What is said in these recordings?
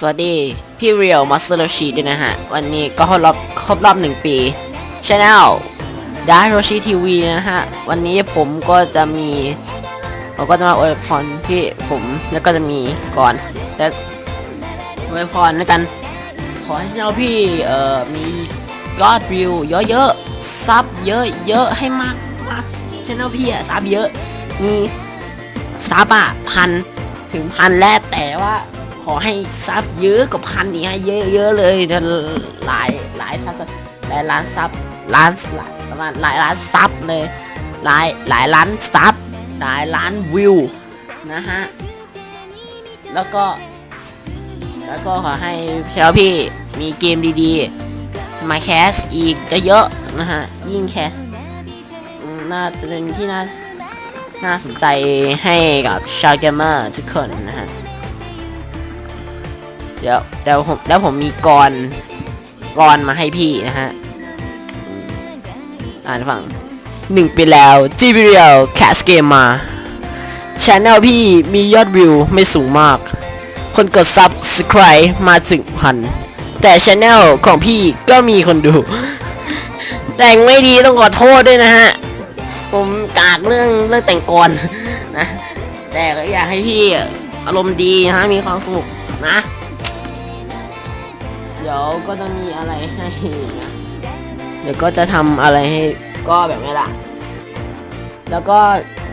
สวัสดี พี่เรียวมาสเตอร์โรชีด้วยนะฮะ วันนี้ก็ครบรอบครบรอบหนึ่งปีช anel ดาร์โรชิทีวีนะฮะ วันนี้ผมก็จะมีผมก็จะมาอวยพรพี่ผมแล้วก็จะมีก่อนแล้วอวยพรแล้วกัน ขอให้ช anel พี่เอ่อมียอดวิวเยอะๆซับเยอะๆให้มากมากช anel พี่อะซับเยอะมีซับอะพันถึงพันแรกแต่ว่า ขอให้ซับเยอะกว่าพันอีกฮะเยอะเยอะเลยนหลายหลายซับหลายล้านซับล้านหลายประมาณหลายล้านซับเลยหลายหลายล้านซับหลายล้านวิวนะฮะแล้วก็ แล้วก็ขอให้เชลพี่มีเกมดีๆ มาแคสอีกจะเยอะนะฮะ ยิ่งแคสน่าจะเป็นที่น่าน่าสนใจให้กับชาวเกมเมอร์ทุกคนนะฮะ ดี๋ยวเดี๋ยวผมแล้วผมมีกรกรมาให้พี่นะฮะอ่านฟังหนึ่งปีแล้วจีบีเรียลแคสเกมมาช anel พี่มียอดวิวไม่สูงมาก คนกด subscribe มาถึงพัน แต่ช anel ของพี่ก็มีคนดู แต่งไม่ดีต้องขอโทษด้วยนะฮะ ผมกากเรื่องเรื่องแต่งกรนะ แต่ก็อยากให้พี่อารมณ์ดีนะฮะมีความสุขนะ ดี๋ยวก็จะมีอะไรให้นะเดี๋ยวก็จะทำอะไรให้ก็แบบนี้ละแล้วก็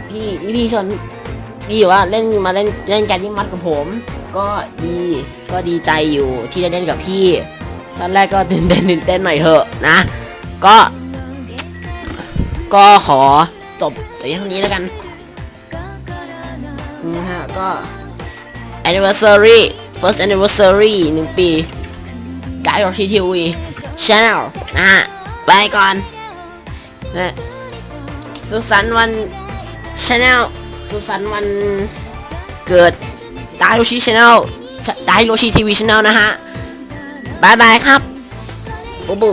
พี่พี่พี่ชนดีอยู่ว่าเล่นมาเล่นเล่นแกนนี่มัดกับผม ก็ดีก็ดีใจอยู่ที่ได้เล่นกับพี่ตอนแรกก็ตื่นเต้นตื่นเต้นหน่อยเถอะนะ ก็ ก็ขอจบแต่ยังเท่านี้แล้วกันนะฮะก็ anniversary first anniversary หนึ่งปีายของทีทีวีชแนลนะฮะไปก่อนนะสุสันวันชแนลสุสันวันเกิดดาโรชิช anel ดาโรชิทีวีชแนลนะฮะบายบายครับบูบู